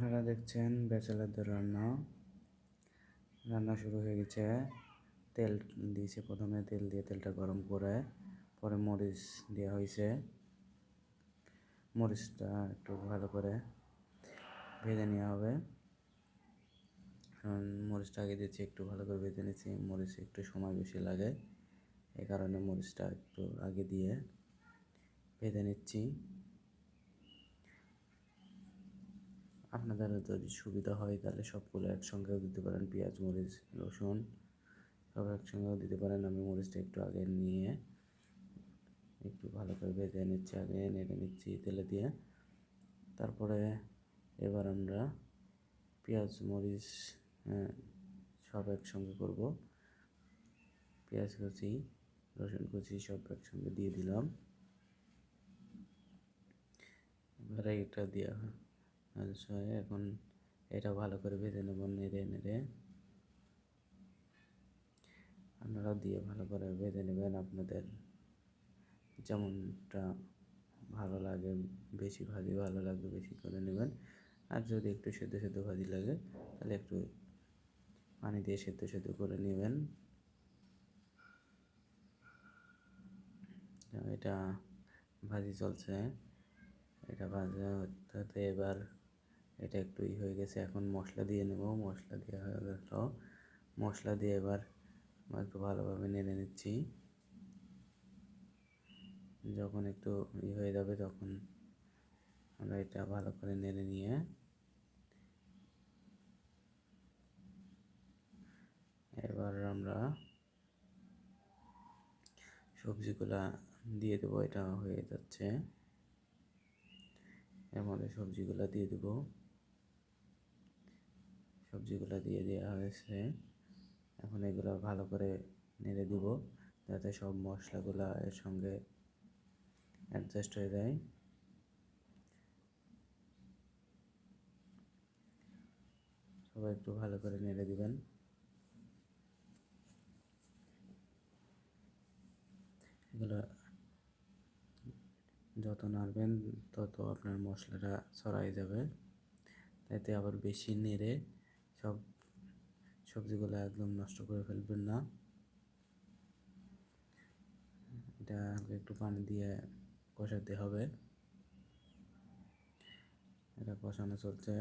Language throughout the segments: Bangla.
আপনারা দেখছেন ব্যাচেলারদের রান্না। রান্না শুরু হয়ে গেছে। তেল দিয়েছে প্রথমে, তেল দিয়ে তেলটা গরম করে, পরে মরিচ দেওয়া হয়েছে। মরিচটা একটু ভালো করে ভেজে নেওয়া হবে। কারণ মরিচটা আগে দিয়েছি, একটু ভালো করে ভেজে নিয়েছি। মরিচ একটু সময় বেশি লাগে এই কারণে মরিচটা একটু আগে দিয়ে ভেজে নিচ্ছি। আপনাদের যদি সুবিধা হয় তাহলে সবগুলো একসঙ্গেও দিতে পারেন। পেঁয়াজ মরিচ রসুন সব একসঙ্গেও দিতে পারেন। আমি মরিচটা একটু আগে নিয়ে একটু ভালো করে ভেজে নিচ্ছি আগে নেড়ে নিচ্ছি তেলে দিয়ে। তারপরে এবার আমরা পেঁয়াজ মরিচ হ্যাঁ, সব একসঙ্গে করব। পেঁয়াজ কুচি রসুন কুচি সব একসঙ্গে দিয়ে দিলাম। এবারে এটা দেওয়া হয়ে এখন এটা ভালো করে ভেজে নেব, নেড়ে নেড়ে। আপনারাও দিয়ে ভালো করে ভেজে নেবেন আপনাদের যেমনটা ভালো লাগে, বেশি ভাজি ভালো লাগবে বেশি করে নেবেন। আর যদি একটু সেদ্ধ সেদ্ধ ভাজি লাগে, তাহলে একটু পানি দিয়ে সেদ্ধ সেদ্ধ করে নেবেন। এটা ভাজি চলছে, এটা ভাজা হতে এবার এটা একটু ই হয়ে গেছে, এখন মশলা দিয়ে নেব, মশলা দেওয়া হয়ে গেল মশলা দিয়ে এবার একটু ভালোভাবে নেড়ে নিচ্ছি। যখন একটু ই হয়ে যাবে তখন আমরা এটা ভালো করে নেড়ে নিয়ে এবার আমরা সবজিগুলা দিয়ে দেবো, এটা হয়ে যাচ্ছে। এর মধ্যে সবজিগুলো দিয়ে দেবো। সবজিগুলো দিয়ে দেওয়া হয়েছে। এখন এগুলো ভালো করে নেড়ে দিব, যাতে সব মশলাগুলো এর সঙ্গে অ্যাডজাস্ট হয়ে যায়। সবাই একটু ভালো করে নেড়ে দিবেন। এগুলো যত নাড়বেন, তত আপনার মশলাটা ছড়াই যাবে। তাইতে আবার বেশি নেড়ে সব সবজিগুলো একদম নষ্ট করে ফেলবেন না। এটা একটু পানি দিয়ে কষাতে হবে। এটা কষানো চলছে।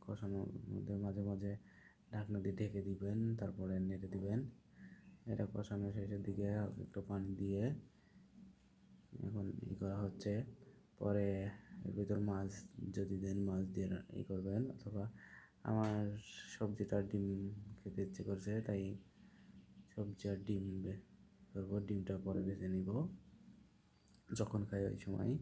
কষানোর মধ্যে মাঝে মাঝে ঢাকনা দিয়ে ঢেকে দিবেন, তারপরে নেড়ে দিবেন। এটা কষানো শেষের দিকে একটু পানি দিয়ে এখন ই করা হচ্ছে। পরে এর ভিতর মাছ যদি দেন, মাছ দিয়ে ই করবেন অথবা আমার সবজিটা ডিম খেতে ইচ্ছে করছে, তাই সবজি আর ডিম করব ডিমটা পরে বেছে নিব। যখন খাই ওই সময়।